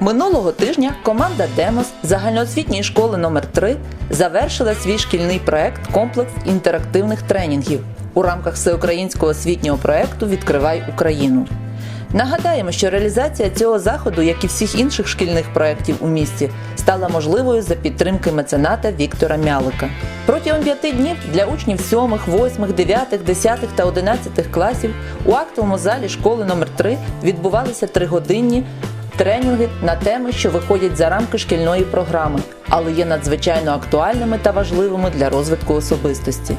Минулого тижня команда Демос загальноосвітньої школи номер 3 завершила свій шкільний проект комплекс інтерактивних тренінгів у рамках всеукраїнського освітнього проекту Відкривай Україну. Нагадаємо, що реалізація цього заходу, як і всіх інших шкільних проєктів у місті, стала можливою за підтримки мецената Віктора Мялика. Протягом п'яти днів для учнів 7, 8, 9, 10 та 11 класів у актовому залі школи номер 3 відбувалися тригодинні тренінги на теми, що виходять за рамки шкільної програми, але є надзвичайно актуальними та важливими для розвитку особистості.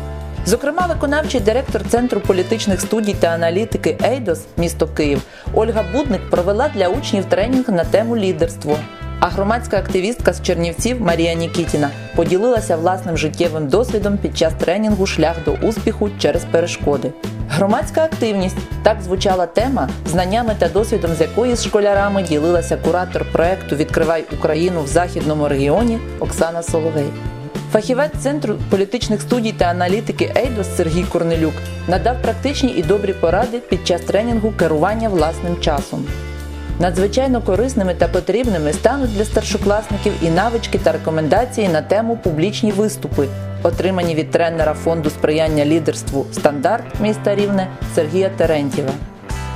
Зокрема, виконавчий директор Центру політичних студій та аналітики Ейдос, місто Київ, Ольга Будник провела для учнів тренінг на тему лідерство. А громадська активістка з Чернівців Марія Нікітіна поділилася власним життєвим досвідом під час тренінгу Шлях до успіху через перешкоди. Громадська активність так звучала тема, знаннями та досвідом з якої з школярами ділилася куратор проекту Відкривай Україну в західному регіоні Оксана Соловей. Фахівець Центру політичних студій та аналітики Ейдос Сергій Корнелюк надав практичні і добрі поради під час тренінгу керування власним часом. Надзвичайно корисними та потрібними стануть для старшокласників і навички та рекомендації на тему публічні виступи, отримані від тренера фонду сприяння лідерству Стандарт міста Рівне Сергія Терентєва.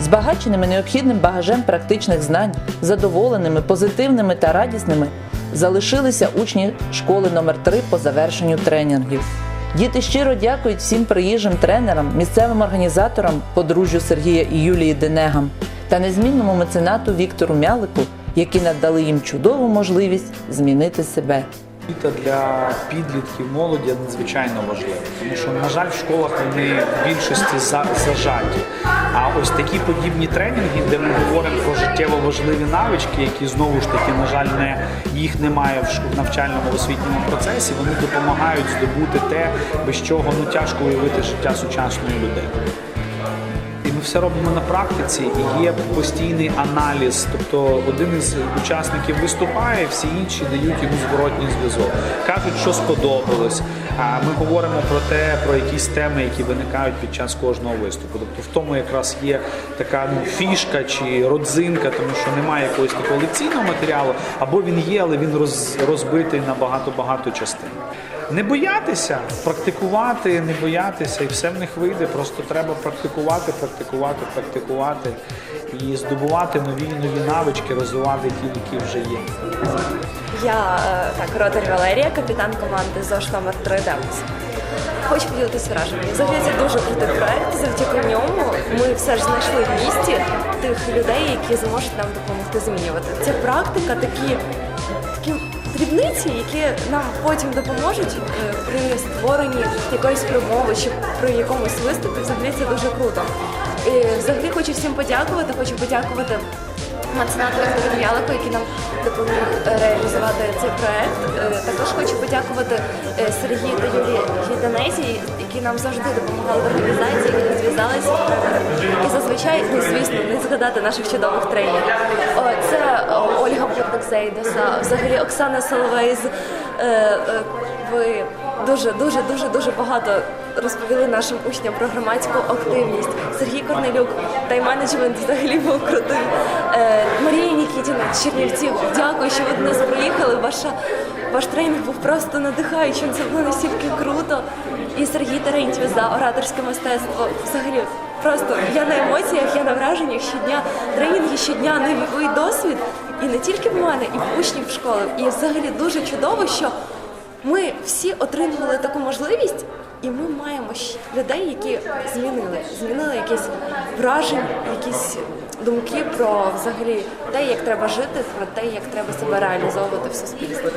Збагаченими необхідним багажем практичних знань, задоволеними, позитивними та радісними залишилися учні школи номер 3 по завершенню тренінгів. Діти щиро дякують всім приїжджим тренерам, місцевим організаторам, подружжю Сергія і Юлії Денегам та незмінному меценату Віктору Мялику, які надали їм чудову можливість змінити себе. Освіта для підлітків молоді надзвичайно важлива, тому що, на жаль, в школах вони в більшості за- зажаті. А ось такі подібні тренінги, де ми говоримо про життєво важливі навички, які знову ж таки, на жаль, не їх немає в навчальному освітньому процесі, вони допомагають здобути те, без чого ну тяжко уявити життя сучасної людини. Все робимо на практиці, і є постійний аналіз. Тобто один із учасників виступає, всі інші дають йому зворотній зв'язок. Кажуть, що сподобалось. А ми говоримо про те, про якісь теми, які виникають під час кожного виступу. Тобто в тому якраз є така ну, фішка чи родзинка, тому що немає якогось такого лекційного матеріалу, або він є, але він роз, розбитий на багато-багато частин. Не боятися, практикувати, не боятися, і все в них вийде. Просто треба практикувати, практикувати, практикувати і здобувати нові нові навички, розвивати ті, які вже є. Я е, так, Ротарі Валерія, капітан команди ЗОШ номер 3 Демос. Хочу поділитися враженнями. Взагалі дуже крутий проект. Завдяки ньому ми все ж знайшли в місті тих людей, які зможуть нам допомогти змінювати. Це практика, такі, такі дрібниці, які нам потім допоможуть е, при створенні якоїсь промови чи при якомусь виступі. Взагалі це дуже круто. І взагалі хочу всім подякувати. Хочу подякувати меценату Віктору М'ялику, який нам допоміг е, реалізувати цей проект. Е, Також хочу подякувати е, Сергію та Юлії Гіданезі, які нам завжди допомагали в організації, які зв'язалися. І зазвичай, ну звісно, не згадати наших чудових тренерів. Це Ольга Плотник Зейдоса, взагалі Оксана Соловей ви дуже дуже дуже дуже багато розповіли нашим учням про громадську активність. Сергій Корнелюк, тайм-менеджмент взагалі був крутий. Е, Марія Нікітіна Чернівців, дякую, що ви до нас приїхали. Ваша ваш тренінг був просто надихаючим. Це було настільки круто. І Сергій Терентьєв за ораторське мистецтво. Взагалі, просто я на емоціях, я на враженнях щодня. Тренінги щодня новий досвід. І не тільки в мене, і в учнів школи. І взагалі дуже чудово, що ми всі отримали таку можливість, і ми маємо людей, які змінили, змінили якісь враження, якісь думки про взагалі те, як треба жити, про те, як треба себе реалізовувати в суспільстві.